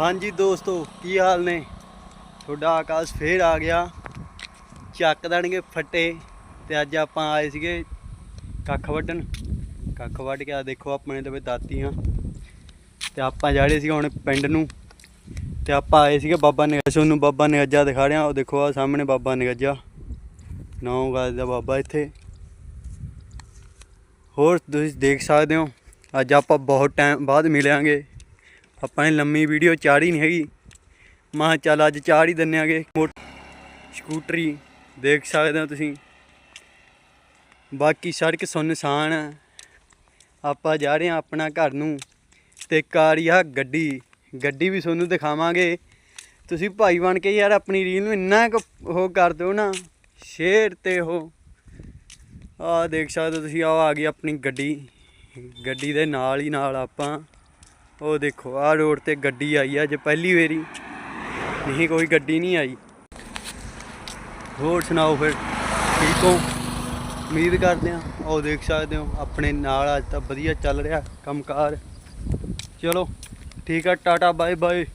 ਹਾਂਜੀ ਦੋਸਤੋ, ਕੀ ਹਾਲ ਨੇ? ਤੁਹਾਡਾ ਆਕਾਸ਼ ਫੇਰ ਆ ਗਿਆ। ਚੱਕ ਦੇਣਗੇ ਫੱਟੇ ਤੇ ਅੱਜ ਆਪਾਂ ਆਏ ਸੀਗੇ ਕੱਖ ਵੱਢਣ। ਕੱਖ ਵੱਢ ਕੇ ਆ ਦੇਖੋ ਆਪਣੇ ਤੇ ਦਾਤੀਆਂ। ਤੇ ਆਪਾਂ ਜਾੜੇ ਸੀਗੇ ਹੁਣ ਪਿੰਡ ਨੂੰ। ਤੇ ਆਪਾਂ ਆਏ ਸੀਗੇ ਬਾਬਾ ਨਿਗਾਜਾ। ਨੂੰ ਬਾਬਾ ਨਿਗਾਜਾ ਦਿਖਾ ਰਿਹਾ। ਉਹ ਦੇਖੋ ਆ ਸਾਹਮਣੇ ਬਾਬਾ ਨਿਗਾਜਾ। ਨੌ ਗਾਜ ਦਾ ਬਾਬਾ ਇੱਥੇ। ਹੋਰ ਤੁਸੀਂ ਦੇਖ ਸਕਦੇ ਹੋ। ਅੱਜ ਆਪਾਂ ਬਹੁਤ ਟਾਈਮ ਬਾਅਦ ਮਿਲਾਂਗੇ। ਆਪਾਂ ਨੇ ਲੰਮੀ ਵੀਡੀਓ ਚਾੜੀ ਨਹੀਂ ਹੈਗੀ। ਮਾਂ ਚੱਲ ਅੱਜ ਚਾੜ ਹੀ ਦਿੰਨੇ ਆਗੇ ਸਕੂਟਰੀ ਦੇਖ ਸਕਦੇ ਹੋ ਤੁਸੀਂ। ਬਾਕੀ ਸੜਕ ਸੁੰਨਸਾਨ ਆਪਾਂ ਜਾ ਰਹੇ ਹਾਂ ਆਪਣਾ ਘਰ ਨੂੰ। ਤੇ ਕਾਰ ਗੱਡੀ। ਗੱਡੀ ਵੀ ਤੁਹਾਨੂੰ ਦਿਖਾਵਾਂਗੇ। ਤੁਸੀਂ ਭਾਈ ਬਣ ਕੇ ਯਾਰ ਆਪਣੀ ਰੀਲ ਨੂੰ ਇੰਨਾ ਕੁ ਉਹ ਕਰ ਦਿਓ ਨਾ। ਸ਼ੇਅਰ ਤੇ ਉਹ। ਆ ਦੇਖ ਸਕਦੇ ਹੋ ਤੁਸੀਂ ਆ ਆ ਗਈ ਆਪਣੀ ਗੱਡੀ। ਗੱਡੀ ਦੇ ਨਾਲ ਹੀ ਨਾਲ ਆਪਾਂ ਉਹ ਦੇਖੋ, ਆਹ ਰੋਡ ਤੇ ਗੱਡੀ ਆਈ ਆ, ਅੱਜ ਪਹਿਲੀ ਵਾਰੀ। ਨਹੀਂ, ਕੋਈ ਗੱਡੀ ਨਹੀਂ ਆਈ। ਹੋਰ ਸੁਣਾਓ ਫਿਰ, ਠੀਕ ਹੋ? ਉਮੀਦ ਕਰਦੇ ਆ ਉਹ ਦੇਖ ਸਕਦੇ ਹੋ, ਆਪਣੇ ਨਾਲ ਅੱਜ ਤਾਂ ਵਧੀਆ ਚੱਲ ਰਿਹਾ ਕੰਮਕਾਰ। ਚਲੋ, ਠੀਕ ਆ, ਟਾਟਾ ਬਾਏ ਬਾਏ